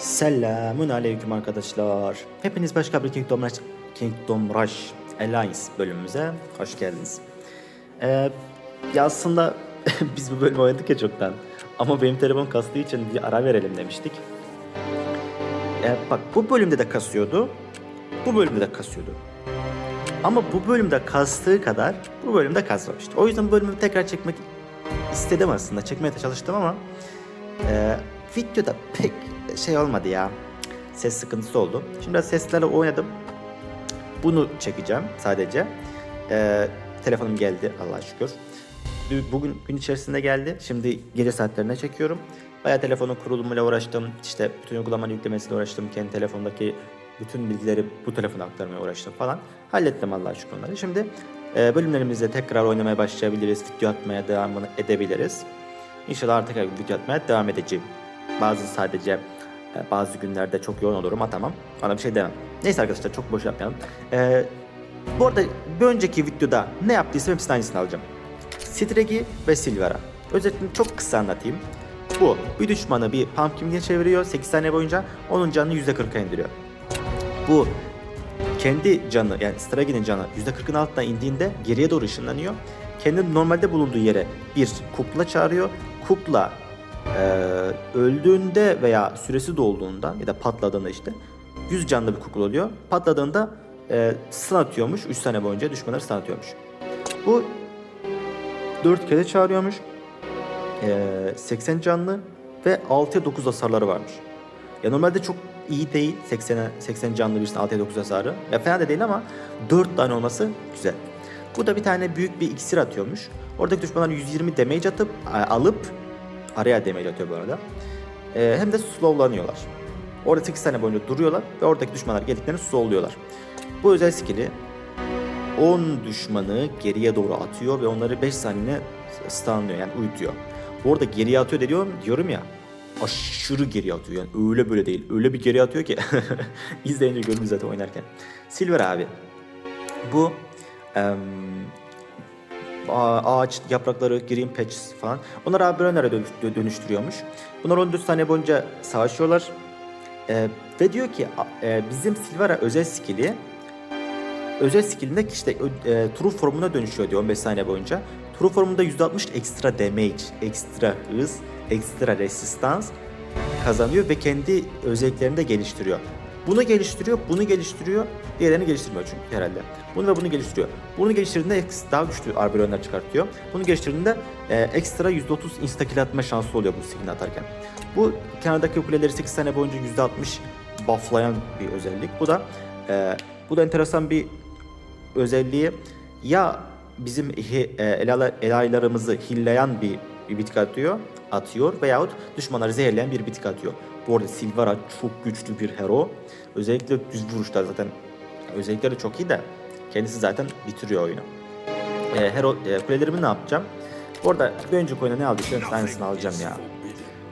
Selamun aleyküm arkadaşlar. Hepiniz başka bir Kingdom Rush, Kingdom Rush Alliance bölümümüze hoş geldiniz. Ee, ya aslında biz bu bölümü oynadık ya çoktan. Ama benim telefon kastığı için bir ara verelim demiştik. Ee, bak bu bölümde de kasıyordu. Bu bölümde de kasıyordu. Ama bu bölümde kastığı kadar bu bölümde kasmamıştı. O yüzden bu bölümü tekrar çekmek istedim aslında. Çekmeye de çalıştım ama e, videoda pek şey olmadı ya. Ses sıkıntısı oldu. Şimdi biraz seslerle oynadım. Bunu çekeceğim sadece. E, telefonum geldi Allah'a şükür. Bugün gün içerisinde geldi. Şimdi gece saatlerine çekiyorum. Bayağı telefonun kurulumuyla uğraştım. İşte bütün uygulamanın yüklemesiyle uğraştım. Kendi telefondaki bütün bilgileri bu telefona aktarmaya uğraştım falan. Hallettim Allah'a şükür onları. Şimdi e, bölümlerimizde tekrar oynamaya başlayabiliriz. Video atmaya devam edebiliriz. İnşallah artık video atmaya devam edeceğim. Bazı sadece bazı günlerde çok yoğun olurum atamam. Bana bir şey demem. Neyse arkadaşlar çok boş yapmayalım. E, bu arada bir önceki videoda ne yaptıysam hepsinin aynısını alacağım. Stregi ve Silvera. Özetini çok kısa anlatayım. Bu bir düşmanı bir pumpkin'e çeviriyor 8 saniye boyunca onun canını %40'a indiriyor. Bu kendi canı yani Stragi'nin canı %40'ın altına indiğinde geriye doğru ışınlanıyor. Kendi normalde bulunduğu yere bir kukla çağırıyor. Kukla e, öldüğünde veya süresi dolduğunda ya da patladığında işte 100 canlı bir kukla oluyor. Patladığında e, stun atıyormuş. 3 sene boyunca düşmanları stun atıyormuş. Bu 4 kere çağırıyormuş. E, 80 canlı ve 6'ya 9 hasarları varmış. Ya normalde çok iyi değil 80 80 canlı birisinin 6'ya 9 hasarı. Ya fena da değil ama 4 tane olması güzel. Bu da bir tane büyük bir iksir atıyormuş. Oradaki düşmanlar 120 damage atıp alıp araya damage atıyor bu arada. Ee, hem de slowlanıyorlar. Orada 8 saniye boyunca duruyorlar ve oradaki düşmanlar geldiklerini slowluyorlar. Bu özel skill'i 10 düşmanı geriye doğru atıyor ve onları 5 saniye stunlıyor yani uyutuyor. Bu arada geriye atıyor diyorum, diyorum ya aşırı geri atıyor yani öyle böyle değil öyle bir geri atıyor ki izleyince gördüm zaten oynarken. Silver abi bu em, ağaç yaprakları, green patches falan. Onlar abi dönüştürüyormuş. Bunlar 14 saniye boyunca savaşıyorlar. Ee, ve diyor ki e, bizim Silvera özel skill'i özel skill'inde işte e, true formuna dönüşüyor diyor 15 saniye boyunca. True formunda %60 ekstra damage, ekstra hız, ekstra resistans kazanıyor ve kendi özelliklerini de geliştiriyor. Bunu geliştiriyor, bunu geliştiriyor. Diğerlerini geliştirmiyor çünkü herhalde. Bunu ve bunu geliştiriyor. Bunu geliştirdiğinde daha güçlü arbelonlar çıkartıyor. Bunu geliştirdiğinde e, ekstra %30 insta kill atma şansı oluyor bu skillini atarken. Bu kenardaki kuleleri 8 sene boyunca %60 bufflayan bir özellik. Bu da e, bu da enteresan bir özelliği. Ya bizim e, elaylarımızı hilleyen bir, bir bitki atıyor, atıyor veyahut düşmanları zehirleyen bir bitki atıyor. Bu arada Silvara çok güçlü bir hero. Özellikle düz vuruşlar zaten özellikleri çok iyi de kendisi zaten bitiriyor oyunu. E, hero e, kulelerimi ne yapacağım? Bu arada bir önceki oyuna ne aldıysam aynısını alacağım ya.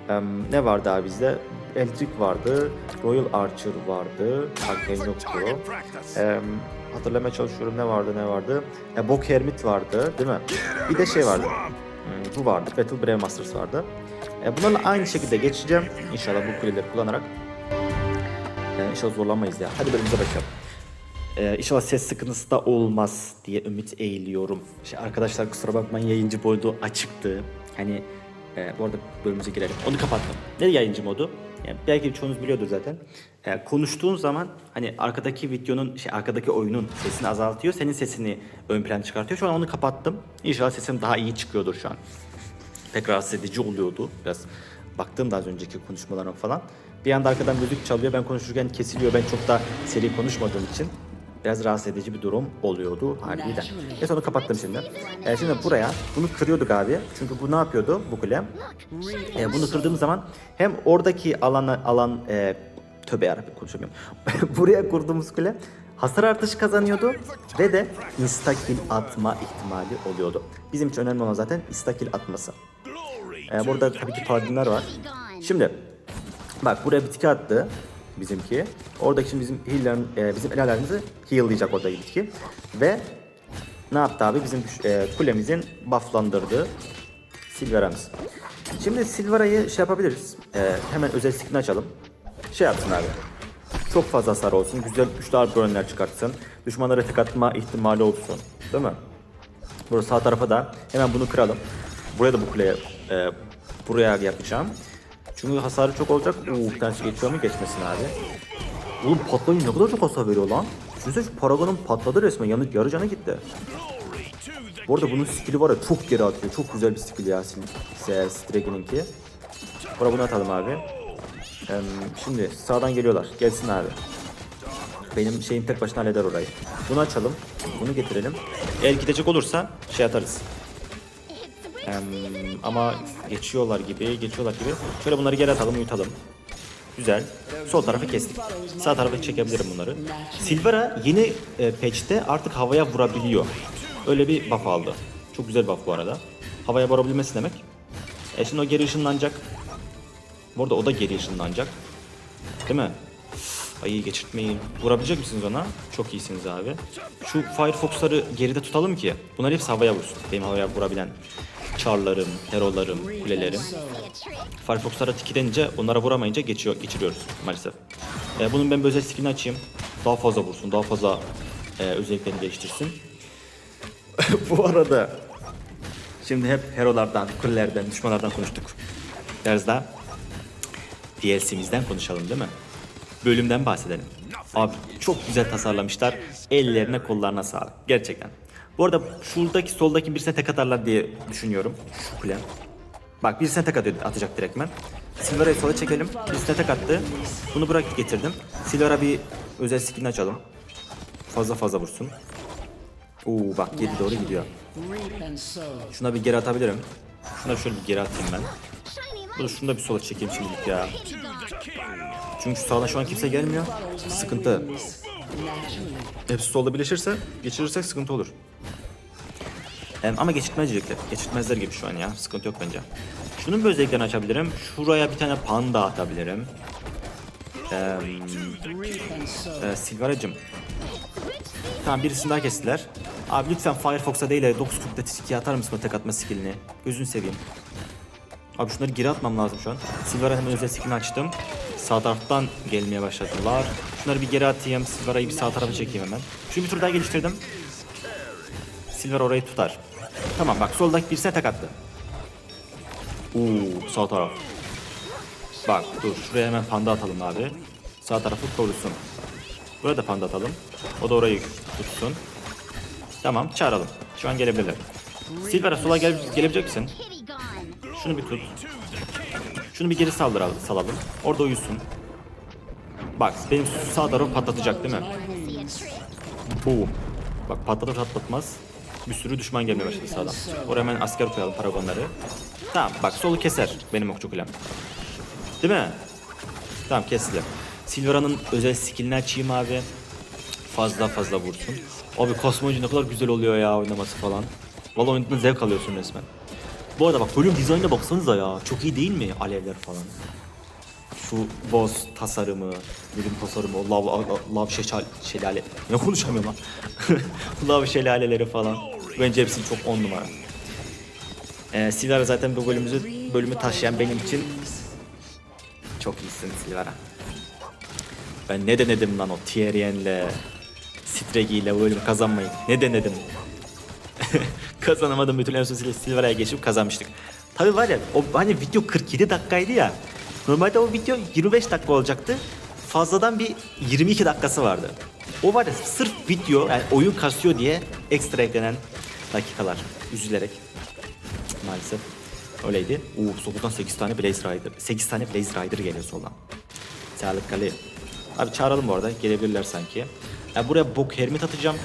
E, ne vardı abi bizde? Eldrick vardı, Royal Archer vardı, Arcane yoktu. E, hatırlamaya çalışıyorum ne vardı ne vardı. E, Bok Hermit vardı değil mi? Bir de şey vardı. Hmm, bu vardı, Battle Brave Masters vardı. E, bunlarla aynı şekilde geçeceğim. İnşallah bu kuleleri kullanarak. E, inşallah zorlanmayız ya. Hadi bölümümüze bakalım. E, inşallah ses sıkıntısı da olmaz diye ümit eğiliyorum. Şey, arkadaşlar kusura bakmayın yayıncı modu açıktı. Hani e, bu arada bölümümüze girelim. Onu kapattım. Ne yayıncı modu? Yani belki çoğunuz biliyordur zaten. E, konuştuğun zaman hani arkadaki videonun, şey arkadaki oyunun sesini azaltıyor. Senin sesini ön plana çıkartıyor. Şu an onu kapattım. İnşallah sesim daha iyi çıkıyordur şu an pek rahatsız edici oluyordu. Biraz baktım da az önceki konuşmalarıma falan. Bir anda arkadan müzik çalıyor. Ben konuşurken kesiliyor. Ben çok da seri konuşmadığım için biraz rahatsız edici bir durum oluyordu harbiden. Neyse onu kapattım şimdi. E, şimdi buraya bunu kırıyorduk abi. Çünkü bu ne yapıyordu bu kule? E, bunu kırdığım zaman hem oradaki alana alan e, tövbe yarabbim konuşamıyorum. buraya kurduğumuz kule hasar artışı kazanıyordu ve de insta kill atma ihtimali oluyordu. Bizim için önemli olan zaten insta kill atması. Ee, burada tabii ki paladinler var. Şimdi bak buraya bitki attı bizimki. Oradaki şimdi bizim heal'lerin, e, bizim elallerimizi heal'layacak oradaki bitki. Ve ne yaptı abi? Bizim e, kulemizin bufflandırdığı Silvera'mız. Şimdi Silvera'yı şey yapabiliriz. E, hemen özel skillini açalım. şey yapsın abi. Çok fazla hasar olsun. Güzel güçlü arborönler çıkartsın. Düşmanlara tek atma ihtimali olsun. Değil mi? Burada sağ tarafa da hemen bunu kıralım. Buraya da bu kuleye e, buraya yapacağım. Çünkü hasarı çok olacak. Uuu bir tanesi geçiyor mu? Geçmesin abi. Oğlum patlayınca ne kadar çok hasar veriyor lan. Düşünsene şu Paragon'un patladı resmen. Yanı, yarı canı gitti. Bu arada bunun skill'i var ya çok geri atıyor. Çok güzel bir skill ya. Stragen'inki. Buna bunu atalım abi. Şimdi sağdan geliyorlar. Gelsin abi. Benim şeyim tek başına halleder orayı. Bunu açalım. Bunu getirelim. Eğer gidecek olursa şey atarız. Ama geçiyorlar gibi, geçiyorlar gibi. Şöyle bunları geri atalım, uyutalım. Güzel. Sol tarafı kestik. Sağ tarafı çekebilirim bunları. Silvera yeni e, patch'te artık havaya vurabiliyor. Öyle bir buff aldı. Çok güzel buff bu arada. Havaya vurabilmesi demek. E şimdi o geri ışınlanacak. Bu arada o da geri ışınlanacak. Değil mi? Ayı geçirtmeyin. Vurabilecek misiniz ona? Çok iyisiniz abi. Şu Firefox'ları geride tutalım ki bunlar hepsi havaya vursun. Benim havaya vurabilen çarlarım, herolarım, kulelerim. Firefox'lara tiki denince onlara vuramayınca geçiyor, geçiriyoruz maalesef. Ee, bunun ben bir özel skillini açayım. Daha fazla vursun, daha fazla e, özelliklerini geliştirsin. Bu arada şimdi hep herolardan, kulelerden, düşmanlardan konuştuk. Biraz da DLC'mizden konuşalım değil mi? Bölümden bahsedelim. Abi çok güzel tasarlamışlar. Ellerine kollarına sağlık. Gerçekten. Bu arada şuradaki soldaki birisine tek atarlar diye düşünüyorum. Şu kule. Bak birisine tek atıyor, atacak direktmen. Silvera'yı sola çekelim. Birisine tek attı. Bunu bırak getirdim. Silvera bir özel skillini açalım. Fazla fazla vursun. Oo bak geri doğru gidiyor. Şuna bir geri atabilirim. Şuna şöyle bir geri atayım ben. Dur şunu da bir sola çekeyim şimdilik ya. Çünkü sağdan şu an kimse gelmiyor. Sıkıntı. Hepsi solda birleşirse, geçirirsek sıkıntı olur. Ama geçirtmeyecekler. Geçirtmezler gibi şu an ya. Sıkıntı yok bence. Şunun bir özelliklerini açabilirim. Şuraya bir tane panda atabilirim. Em, e, Silveracım. Tamam birisini daha kestiler. Abi lütfen Firefox'a değil de 940'da tiki atar mısın o tek atma skillini? Gözünü seveyim. Abi şunları geri atmam lazım şu an. Silver'a hemen özel skillini açtım. Sağ taraftan gelmeye başladılar. Şunları bir geri atayım. Silver'a'yı bir sağ tarafa çekeyim hemen. Şunu bir tur daha geliştirdim. Silver orayı tutar. Tamam bak soldaki birisine tek attı. Oo sağ taraf. Bak dur şuraya hemen panda atalım abi. Sağ tarafı korusun. Buraya da panda atalım. O da orayı tutsun. Tamam çağıralım. Şu an gelebilirler. Silver'a sola gel gelebilecek misin? Şunu bir tut. Şunu bir geri saldıralım, salalım. Orada uyusun. Bak benim sağ tarafı patlatacak değil mi? Boom. Bak patlatır patlatmaz. Bir sürü düşman gelmeye başladı sağdan. Oraya hemen asker koyalım paragonları. Tamam bak solu keser benim okçu kulem. Değil mi? Tamam kestiler. Silvera'nın özel skillini açayım abi. Fazla fazla vursun. Abi kosmocu ne kadar güzel oluyor ya oynaması falan. Vallahi oynadığında zevk alıyorsun resmen. Bu arada bak bölüm dizaynına baksanıza ya. Çok iyi değil mi? Alevler falan. Şu boss tasarımı, bölüm tasarımı, o lav, lav şeşal, şelale. Ne konuşamıyorum lan. lav şelaleleri falan. Bence hepsi çok on numara. Ee, Silvera zaten bu bölümümüzü, bölümü taşıyan benim için çok iyisin Silvera. Ben ne denedim lan o Tyrien'le, Stregi bu bölümü kazanmayı. Ne denedim? Kazanamadım bütün en son Silvera'ya geçip kazanmıştık. Tabi var ya o hani video 47 dakikaydı ya. Normalde o video 25 dakika olacaktı. Fazladan bir 22 dakikası vardı. O var ya sırf video yani oyun kasıyor diye ekstra eklenen dakikalar. Üzülerek. Maalesef. Öyleydi. Uuu soldan 8 tane Blaze Rider. 8 tane Blaze Rider geliyor soldan. Sağlık kale. Abi çağıralım bu arada. Gelebilirler sanki. Yani buraya bok hermit atacağım.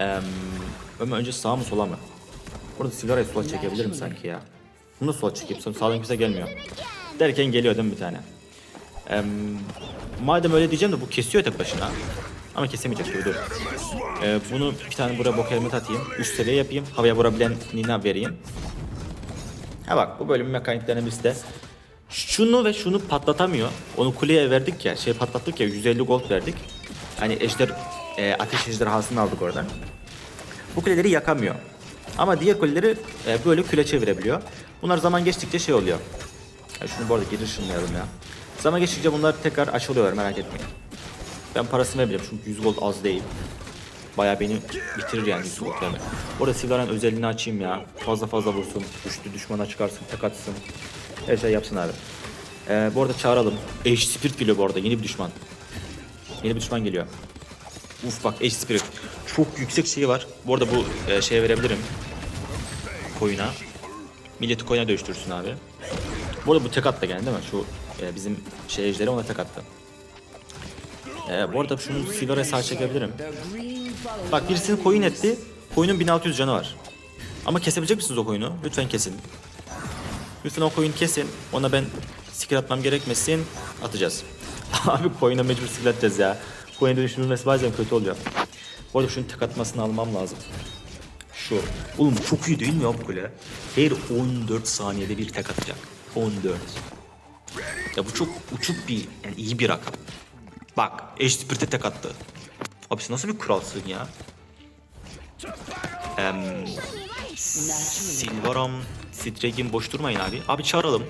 Eee ama önce sağ mı sola mı? Burada sigarayı sola çekebilirim sanki ya. Bunu da sola çekeyim. Sağdan kimse gelmiyor. Derken geliyor değil mi bir tane? Eee, madem öyle diyeceğim de bu kesiyor tek başına. Ama kesemeyecek gibi dur. Eee, bunu bir tane buraya bok helmet atayım. Üst seviye yapayım. Havaya vurabilen Nina vereyim. Ha bak bu bölümün mekaniklerinin birisi de şunu ve şunu patlatamıyor. Onu kuleye verdik ya, şey patlattık ya 150 gold verdik. Hani ejder, e, ateş ejderhasını aldık oradan. Bu kuleleri yakamıyor. Ama diğer kuleleri e, böyle küle çevirebiliyor. Bunlar zaman geçtikçe şey oluyor. Ya şunu bu arada geri ışınlayalım ya. Zaman geçtikçe bunlar tekrar açılıyor merak etmeyin. Ben parasını vermeyeceğim çünkü 100 gold az değil. Bayağı beni bitirir yani 100 gold vermek. Orada Silvaran özelliğini açayım ya. Fazla fazla vursun. Güçlü düşmana çıkarsın, tek atsın. Her şey yapsın abi. Ee, bu arada çağıralım. Age Spirit geliyor bu arada. Yeni bir düşman. Yeni bir düşman geliyor. Uf bak Age Spirit. Çok yüksek şeyi var. Bu arada bu e, şeye verebilirim. Koyuna. Milleti koyuna dönüştürsün abi. Bu arada bu tek attı gene değil mi? Şu e, bizim şey ejderi ona tek attı. E, bu arada şunu Silver'e sağ çekebilirim. Bak birisini koyun etti. Koyunun 1600 canı var. Ama kesebilecek misiniz o koyunu? Lütfen kesin. Lütfen o koyunu kesin. Ona ben skill atmam gerekmesin. Atacağız. Abi koyuna mecbur skill atacağız ya. Koyuna dönüştürülmesi bazen kötü oluyor. Bu arada şunun tek atmasını almam lazım. Şu. Oğlum çok iyi değil mi ya bu kule? Her 14 saniyede bir tek atacak. 14. Ya bu çok uçuk bir, yani iyi bir rakam. Bak, Eştipirt'e tek attı. Abi sen nasıl bir kralsın ya? Em, Silvaram, Stregin boş durmayın abi. Abi çağıralım.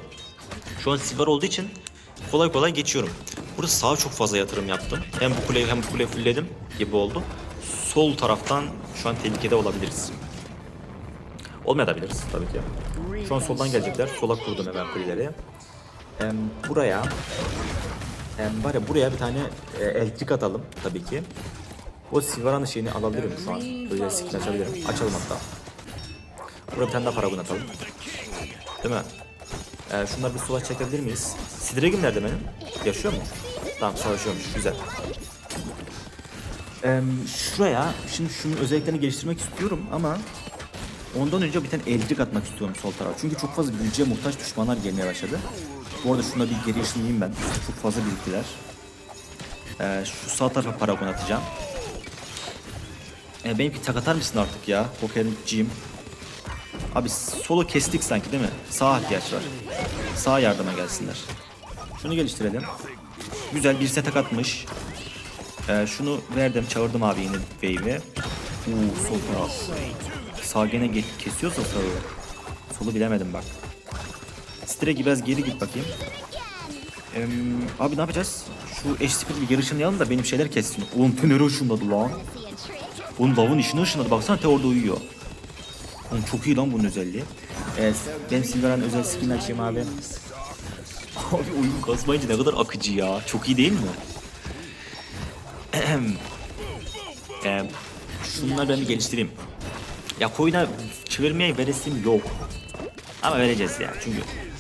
Şu an Silvar olduğu için kolay kolay geçiyorum. Burada sağa çok fazla yatırım yaptım. Hem bu kuleyi hem bu kuleyi fullledim gibi oldu. Sol taraftan şu an tehlikede olabiliriz. Olmayabiliriz tabii ki. Şu an soldan gelecekler. Sola kurdum hemen kuleleri. Em, buraya ya buraya bir tane e, atalım tabii ki. O Silvaran'ın şeyini alabilirim şu an. Böyle skin açabilirim. Açalım hatta. Buraya bir tane daha paragon atalım. Değil mi? Ee, şunları bir sola çekebilir miyiz? Sidregim nerede benim? Yaşıyor mu? Tamam savaşıyormuş. Güzel. Ee, şuraya şimdi şunun özelliklerini geliştirmek istiyorum ama ondan önce bir tane elektrik atmak istiyorum sol tarafa. Çünkü çok fazla büyücüye muhtaç düşmanlar gelmeye başladı. Bu arada şuna bir geri ışınlayayım ben. Çok fazla biriktiler. Ee, şu sağ tarafa paragon atacağım. E, benimki tak atar mısın artık ya? Pokerciyim. Abi solo kestik sanki değil mi? Sağ ihtiyaç var. Sağ yardıma gelsinler. Şunu geliştirelim. Güzel bir set atmış. E, şunu verdim çağırdım abi yine wave'i. Uuu sol taraf. Sağ gene ge- kesiyorsa sağı. Solu bilemedim bak. Streki biraz geri git bakayım. Em, abi ne yapacağız? Şu eş bir yarışını da benim şeyler kessin. Oğlum Fener'e ışınladı lan. Oğlum lavın işini ışınladı. Baksana te orada uyuyor. Oğlum çok iyi lan bunun özelliği. Evet, ben Silvera'nın özel skinini açayım abi. Abi oyun kasmayınca ne kadar akıcı ya. Çok iyi değil mi? ee, şunları ben bir geliştireyim. Ya koyuna çevirmeye veresim yok. Ama vereceğiz ya. Çünkü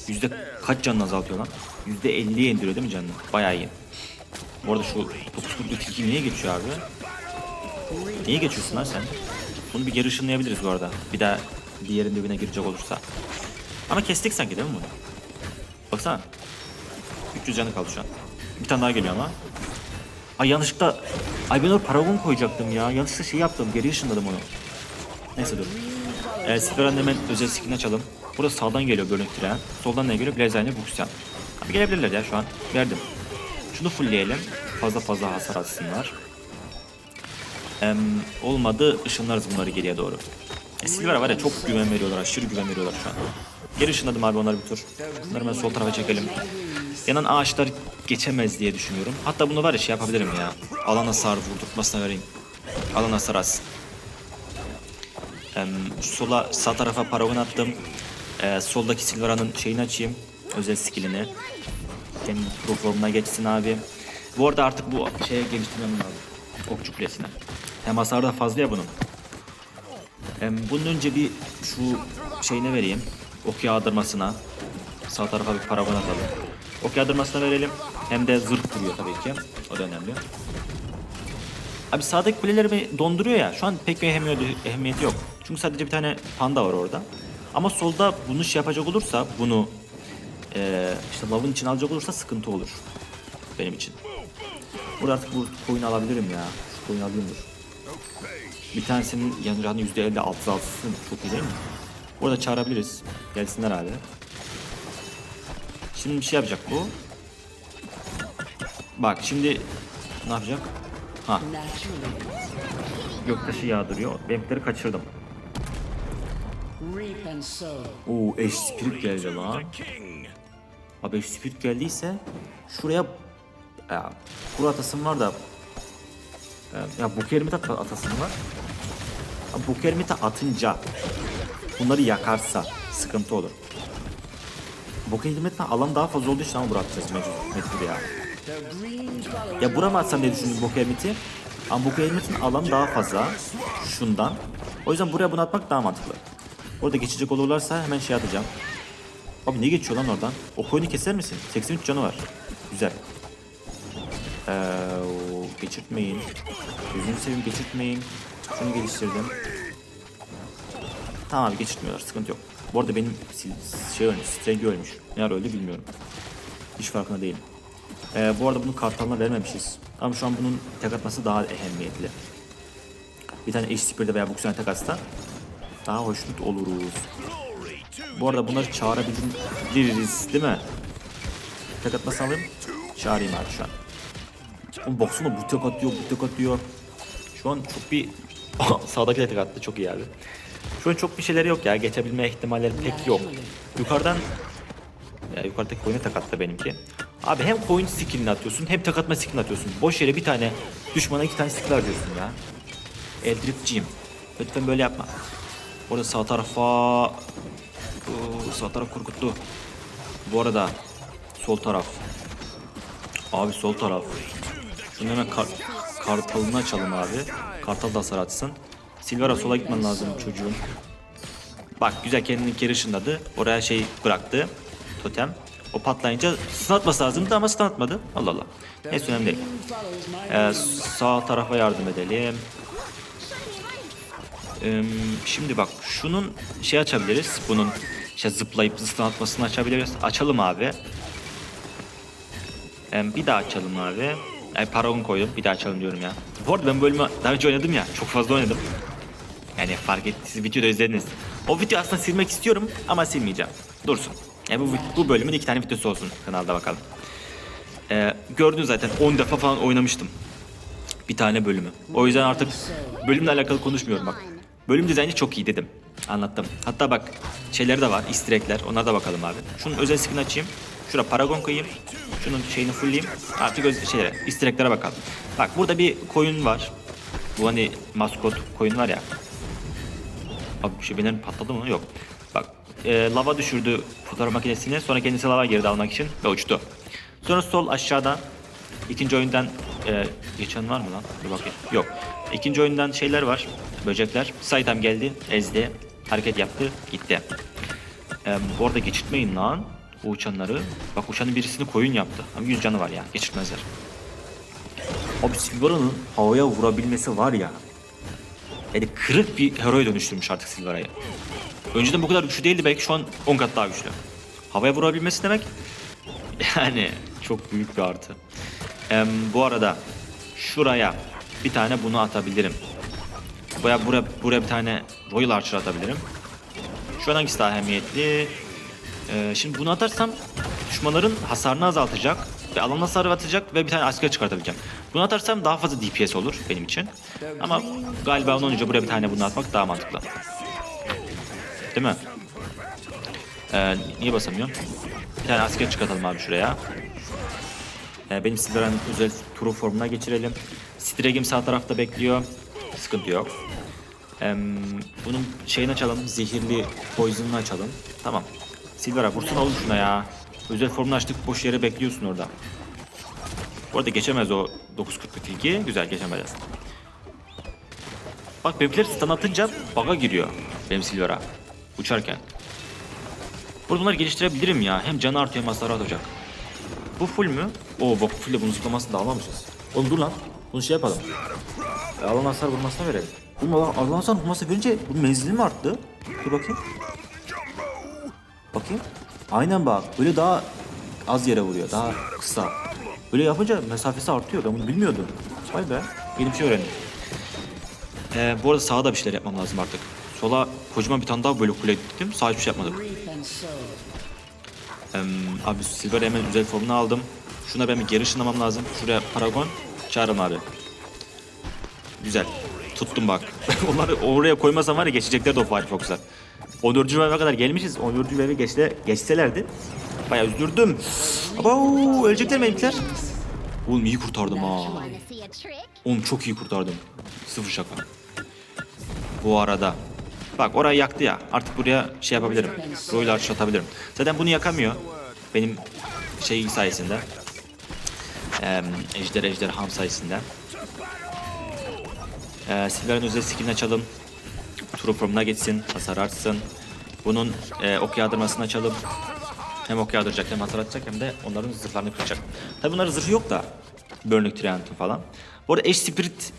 yüzde kaç canını azaltıyor lan? Yüzde elliye indiriyor değil mi canını? Bayağı iyi. Bu arada şu 942 niye geçiyor abi? Niye geçiyorsun lan sen? Bunu bir geri ışınlayabiliriz bu arada. Bir daha diğerin dibine girecek olursa. Ama kestik sanki değil mi bunu? Baksana. 300 canı kaldı şu an. Bir tane daha geliyor ama. Ay yanlışlıkla... Ay ben oraya paragon koyacaktım ya. Yanlışlıkla şey yaptım. Geri ışınladım onu. Neyse dur. Ee, Siferan'ın hemen özel skin açalım. Burası sağdan geliyor tren. Soldan ne geliyor? Blazine Buxyan. Abi gelebilirler ya şu an. Verdim. Şunu fullleyelim. Fazla fazla hasar atsınlar. Em, olmadı ışınlarız bunları geriye doğru. E, Silver'a var ya çok güven veriyorlar, aşırı güven veriyorlar şu an. Geri ışınladım abi onları bir tur. Bunları ben sol tarafa çekelim. Yanan ağaçlar geçemez diye düşünüyorum. Hatta bunu var ya şey yapabilirim ya. Alan hasar vurdurtmasına vereyim. Alan hasar az. Em, sola sağ tarafa paragon attım. E, soldaki Silvera'nın şeyini açayım. Özel skillini. Kendi pro geçsin abi. Bu arada artık bu şeye geliştirmem lazım. Okçu kulesine. Hem hasarı da fazla ya bunun. Hem bunun önce bir şu şeyine vereyim. Ok yağdırmasına. Sağ tarafa bir paragon atalım. Ok yağdırmasına verelim. Hem de zırh vuruyor tabii ki. O da önemli. Abi sağdaki kulelerimi donduruyor ya. Şu an pek bir ehemmiyeti yok. Çünkü sadece bir tane panda var orada. Ama solda bunu şey yapacak olursa bunu eee, işte lavın için alacak olursa sıkıntı olur. Benim için. Burada artık bu coin'i alabilirim ya. Şu coin'i alayım dur. Bir tanesinin yanı canı yüzde elli altı altısı çok iyi değil mi? Orada çağırabiliriz. Gelsinler abi. Şimdi bir şey yapacak bu. Bak şimdi ne yapacak? Ha göktaşı yağdırıyor. Benimkileri kaçırdım. Reap and sow. Oo eş spirit geldi lan. King. Abi Spirit geldiyse şuraya ya, kuru atasım var da e, ya bu kerimite at- atasım var. Ama bu kerimite atınca bunları yakarsa sıkıntı olur. Bu kerimite alan daha fazla olduğu için ama bura atacağız mecbur, mecbur ya. Ya bura mı atsam diye düşündüm bu kerimiti. Ama bu kerimitin alanı daha fazla şundan. O yüzden buraya bunu atmak daha mantıklı. Orada geçecek olurlarsa hemen şey atacağım. Abi ne geçiyor lan oradan? O koyunu keser misin? 83 canı var. Güzel. Ee, geçirtmeyin. Gözünü seveyim geçirtmeyin. Şunu geliştirdim. Tamam abi geçirtmiyorlar sıkıntı yok. Bu arada benim şey ölmüş, Strange ölmüş. Ne ara öldü bilmiyorum. Hiç farkında değilim. Ee, bu arada bunu kartalına vermemişiz. Ama şu an bunun tek atması daha ehemmiyetli. Bir tane H-Spear'de veya Buxion'a tek atsa daha hoşnut oluruz. Bu arada bunları çağırabiliriz değil mi? Tek atmasını alayım. Çağırayım abi şu an. Oğlum baksana bu tek atıyor, bu tek atıyor. Şu an çok bir... Sağdaki de tek attı, çok iyi abi. Şu an çok bir şeyleri yok ya, geçebilme ihtimalleri pek yok. Yukarıdan... Ya yukarıdaki koyuna tek attı benimki. Abi hem coin skillini atıyorsun hem tek atma skillini atıyorsun. Boş yere bir tane düşmana iki tane skill harcıyorsun ya. Eldritch'ciyim. Lütfen böyle yapma. Orada sağ tarafa... Oo, sağ taraf korkuttu. Bu arada sol taraf. Abi sol taraf. Şunu hemen kar kartalını açalım abi. Kartal da hasar atsın. Silvera sola gitmen lazım çocuğun. Bak güzel kendini geri ışınladı. Oraya şey bıraktı. Totem. O patlayınca stun atması lazımdı ama stun atmadı. Allah Allah. Neyse önemli değil. Ee, sağ tarafa yardım edelim. Şimdi bak şunun şey açabiliriz. Bunun işte zıplayıp stun atmasını açabiliriz. Açalım abi. Bir daha açalım abi. Ay paragon koydum. Bir daha açalım diyorum ya. Bu arada ben bölümü daha önce oynadım ya. Çok fazla oynadım. Yani fark ettiniz videoda izlediniz. O video aslında silmek istiyorum ama silmeyeceğim. Dursun. Yani bu, bu bölümün iki tane videosu olsun kanalda bakalım. Ee, gördün zaten 10 defa falan oynamıştım. Bir tane bölümü. O yüzden artık bölümle alakalı konuşmuyorum bak. Bölüm dizaynı çok iyi dedim. Anlattım. Hatta bak şeyleri de var. easter egg'ler. Onlara da bakalım abi. Şunun özel skin açayım. Şura paragon koyayım. Şunun şeyini fullleyeyim. Artık öz şeylere, easter egg'lere bakalım. Bak burada bir koyun var. Bu hani maskot koyun var ya. Abi şey benim patladı mı? Yok. Bak e, lava düşürdü fotoğraf makinesini. Sonra kendisi lava geri almak için ve uçtu. Sonra sol aşağıdan ikinci oyundan e, geçen var mı lan? Dur bakayım. Yok. İkinci oyundan şeyler var. Böcekler. Saitam geldi. Ezdi. Hareket yaptı. Gitti. E, bu arada geçirtmeyin lan. O uçanları. Bak uçanın birisini koyun yaptı. Ama 100 canı var ya. Geçirtmezler. Abi Silvera'nın havaya vurabilmesi var ya. Yani kırık bir heroya dönüştürmüş artık Silvera'yı. Önceden bu kadar güçlü değildi belki şu an 10 kat daha güçlü. Havaya vurabilmesi demek yani çok büyük bir artı. Em, bu arada şuraya bir tane bunu atabilirim. Buraya, buraya, buraya bir tane Royal Archer atabilirim. Şu an hangisi daha ehemmiyetli? Ee, şimdi bunu atarsam düşmanların hasarını azaltacak ve alan hasarı atacak ve bir tane asker çıkartabileceğim. Bunu atarsam daha fazla DPS olur benim için. Ama galiba ondan önce buraya bir tane bunu atmak daha mantıklı. Değil mi? Ee, niye basamıyorum? Bir tane asker çıkartalım abi şuraya. Ee, benim Silvera'nın özel turu formuna geçirelim. Stregim sağ tarafta bekliyor. Sıkıntı yok. Ee, bunun şeyini açalım. Zehirli poison'unu açalım. Tamam. Silvera vursun oğlum şuna ya. Özel formunu açtık boş yere bekliyorsun orada. Bu arada geçemez o 940 tilki. Güzel geçemez. Bak benimkiler stun atınca bug'a giriyor. Benim Silvera. Uçarken. Burada bunları geliştirebilirim ya. Hem canı artıyor hem hasarı atacak. Bu full mü? Oo bak full de bunun zıplamasını da almamışız. Oğlum dur lan. Bunu şey yapalım. E, alan hasar vurmasına verelim. Oğlum alan, alan hasar vurması verince bunun menzili mi arttı? Dur bakayım. Bakayım. Aynen bak. Böyle daha az yere vuruyor. Daha kısa. Böyle yapınca mesafesi artıyor. Ben bunu bilmiyordum. Vay be. Yeni bir şey öğrendim. Ee, bu arada sağa da bir şeyler yapmam lazım artık. Sola kocaman bir tane daha böyle kule gittim. Sağa hiçbir şey yapmadık. Ee, abi Silver hemen özel formunu aldım. Şuna ben bir geri ışınlamam lazım. Şuraya Paragon. Çağırın abi. Güzel. Tuttum bak. Onları oraya koymasam var ya geçecekler de o Firefox'lar. 14. wave kadar gelmişiz. 14. wave'e geçse, geçselerdi Bayağı üzüldüm. Abo ölecekler mi benimkiler? Oğlum iyi kurtardım ha. Oğlum çok iyi kurtardım. Sıfır şaka. Bu arada. Bak orayı yaktı ya. Artık buraya şey yapabilirim. Royal Arch atabilirim. Zaten bunu yakamıyor. Benim şey sayesinde. Eee ejder ejder ham sayesinde. Eee Silver'ın özel skillini açalım. True Form'una geçsin. Hasar artsın. Bunun eee, ok yağdırmasını açalım. Hem ok yağdıracak hem hasar atacak hem de onların zırhlarını kıracak. Tabi bunların zırhı yok da. Burning Triumph'ın falan. Bu arada Ash Spirit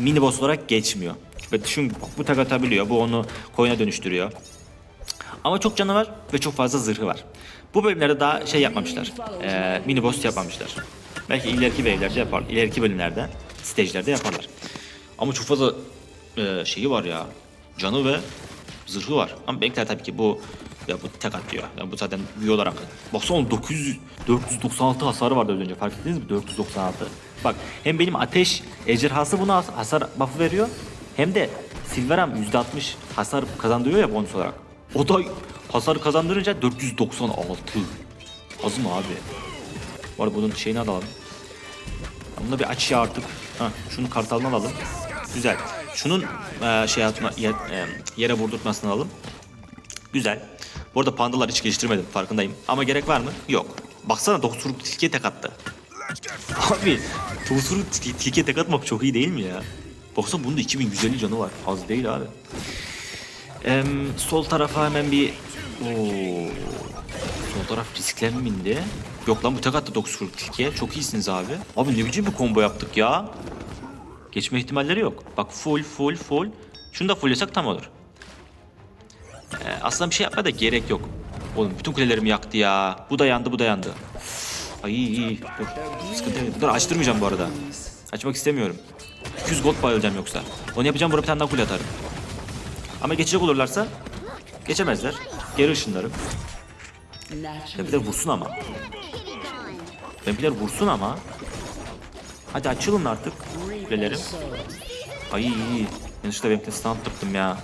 mini boss olarak geçmiyor. Ve düşün bu tek atabiliyor. Bu onu koyuna dönüştürüyor. Ama çok canı var ve çok fazla zırhı var. Bu bölümlerde daha şey yapmamışlar. Ee, mini boss yapmamışlar. Belki ileriki bölümlerde yapar. ileriki bölümlerde, stage'lerde yaparlar. Ama çok fazla e, şeyi var ya. Canı ve zırhı var. Ama benimkiler tabii ki bu ya bu tek atıyor. Ya bu zaten büyü olarak. Baksana 900 496 hasarı vardı az önce. Fark ettiniz mi? 496. Bak hem benim ateş ejderhası buna has- hasar buff'ı veriyor. Hem de Silveram %60 hasar kazandırıyor ya bonus olarak. O da hasar kazandırınca 496. Az mı abi? Arada bunun şeyini alalım. Bunu da bir aç ya artık. Ha, şunu kartalını alalım. Güzel. Şunun e, şey atma, yer- e, yere vurdurtmasını alalım. Güzel. Bu arada pandalar hiç geliştirmedim farkındayım. Ama gerek var mı? Yok. Baksana doktorluk tilkiye tek attı. Abi doktorluk tilki- tilkiye tek atmak çok iyi değil mi ya? Baksana bunun da 2150 canı var. Az değil abi. Em, sol tarafa hemen bir... Oo. Sol taraf riskler mi indi? Yok lan bu tek attı doktorluk tilkiye. Çok iyisiniz abi. Abi ne biçim bir combo yaptık ya? Geçme ihtimalleri yok. Bak full full full. Şunu da full tam olur. Ee, aslında bir şey yapmaya da gerek yok. Oğlum bütün kulelerimi yaktı ya. Bu da yandı, bu da yandı. Ay iyi. Dur. Sıkıntı yok. Dur açtırmayacağım bu arada. Açmak istemiyorum. 200 gold bayılacağım yoksa. Onu yapacağım buraya bir tane daha kule atarım. Ama geçecek olurlarsa geçemezler. Geri ışınlarım. Benimkiler vursun ama. Benimkiler vursun ama. Hadi açılın artık. Kulelerim. Ay. Yanlışlıkla benimkini stun attırdım ya.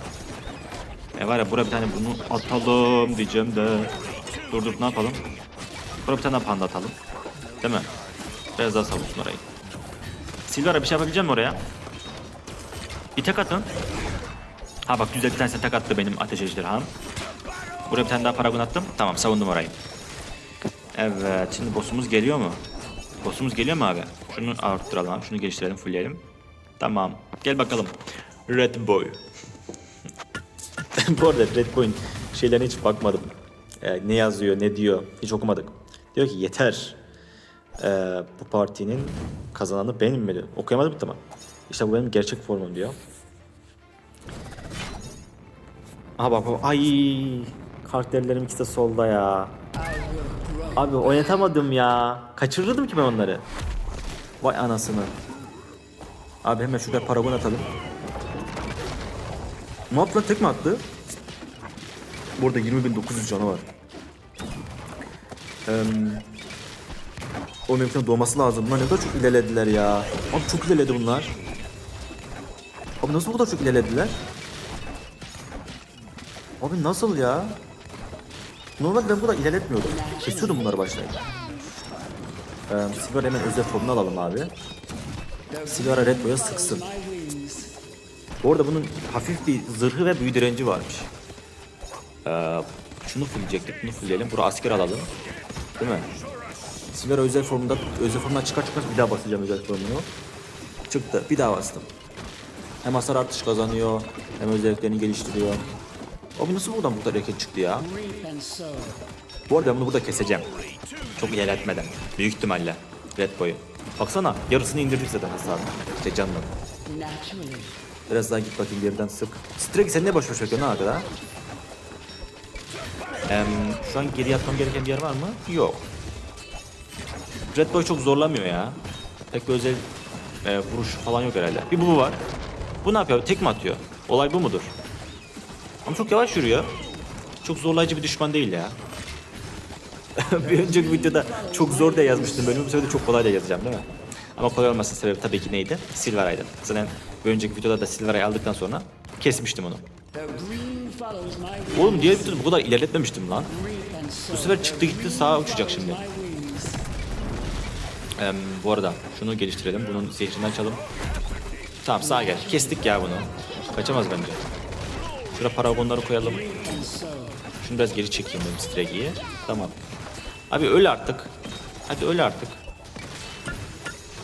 E var ya buraya bir tane bunu atalım diyeceğim de. Dur dur ne yapalım? Buraya bir tane daha panda atalım. Değil mi? Biraz daha savunsun orayı. Silvera bir şey yapabilecek mi oraya? Bir tek atın. Ha bak güzel bir tanesi tek attı benim ateş ejderham. Buraya bir tane daha paragon attım. Tamam savundum orayı. Evet şimdi boss'umuz geliyor mu? Boss'umuz geliyor mu abi? Şunu arttıralım. Şunu geliştirelim, fullleyelim. Tamam. Gel bakalım. Red Boy. Bu arada Red Boy'un şeylerine hiç bakmadım. Ee, ne yazıyor, ne diyor hiç okumadık. Diyor ki yeter. Ee, bu partinin kazananı benim mi diyor. Okuyamadım tamam. İşte bu benim gerçek formum diyor. Aha bak bak. Ay karakterlerim ikisi de solda ya. Abi oynatamadım ya. Kaçırırdım ki ben onları. Vay anasını. Abi hemen şuraya paragon atalım. Ne yaptı lan tek mi attı? Burada 20.900 canı var. Eee... O mümkün doğması lazım. Bunlar ne kadar çok ilerlediler ya. Abi çok ilerledi bunlar. Abi nasıl bu kadar çok ilerlediler? Abi nasıl ya? Normalde ben bu kadar ilerletmiyordum. Kesiyordum bunları başlayıp. Ee, Silver hemen özel formunu alalım abi. Silver'a Red Boy'a sıksın. Bu arada bunun hafif bir zırhı ve büyü direnci varmış. Ee, şunu fullleyecektik, bunu fullleyelim. Buraya asker alalım. Değil mi? Silver özel formunda, özel formundan çıkar çıkmaz bir daha basacağım özel formunu. Çıktı, bir daha bastım. Hem hasar artış kazanıyor, hem özelliklerini geliştiriyor. Abi nasıl buradan bu hareket çıktı ya? Bu arada ben bunu burada keseceğim. Çok ilerletmeden. Büyük ihtimalle. Red Boy'u. Baksana yarısını indirdik zaten hasarını. İşte canını. Biraz daha git bakayım geriden sık. Strike sen ne boş boş yapıyorsun ha kadar? Şu an geri atmam gereken bir yer var mı? Yok. Red Boy çok zorlamıyor ya. Pek bir özel e, vuruş falan yok herhalde. Bir bu var. Bu ne yapıyor? Tek mi atıyor? Olay bu mudur? Ama çok yavaş yürüyor. Çok zorlayıcı bir düşman değil ya. bir önceki videoda çok zor diye yazmıştım bölümü. Bu sefer de çok kolay diye yazacağım değil mi? Ama kolay olmasının sebebi tabii ki neydi? Silvera'ydı. Zaten bir önceki videoda da Silvera'yı aldıktan sonra kesmiştim onu. Oğlum diğer videoda bu kadar ilerletmemiştim lan. Bu sefer çıktı gitti sağa uçacak şimdi. Ee, bu arada şunu geliştirelim. Bunun zehrini açalım. Tamam sağa gel. Kestik ya bunu. Kaçamaz bence. Şuraya paragonları koyalım. Şunu biraz geri çekeyim benim Stragi'yi. Tamam. Abi öl artık. Hadi öl artık.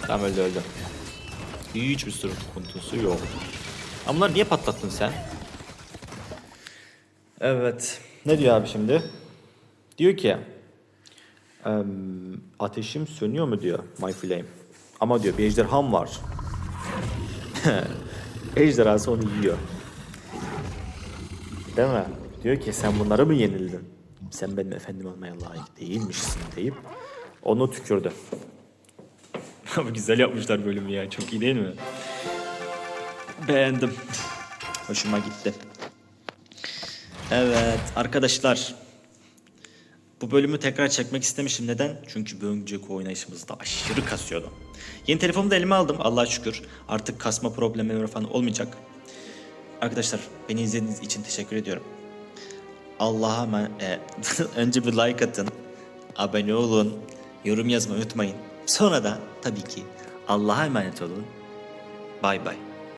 Tamam öldü öldü. Hiçbir sıkıntısı yok. Ama bunları niye patlattın sen? Evet. Ne diyor abi şimdi? Diyor ki ateşim sönüyor mu diyor My Flame. Ama diyor bir ejderham var. Ejderhası onu yiyor. Değil mi? Diyor ki sen bunları mı yenildin? Sen benim efendim olmaya layık değilmişsin deyip onu tükürdü. Ama güzel yapmışlar bölümü ya. Çok iyi değil mi? Beğendim. Hoşuma gitti. Evet arkadaşlar. Bu bölümü tekrar çekmek istemişim. Neden? Çünkü bir önceki oynayışımızda aşırı kasıyordu. Yeni telefonumu da elime aldım Allah'a şükür. Artık kasma problemleri falan olmayacak. Arkadaşlar beni izlediğiniz için teşekkür ediyorum. Allah'a e, önce bir like atın. Abone olun. Yorum yazmayı unutmayın. Sonra da tabii ki Allah'a emanet olun. Bay bay.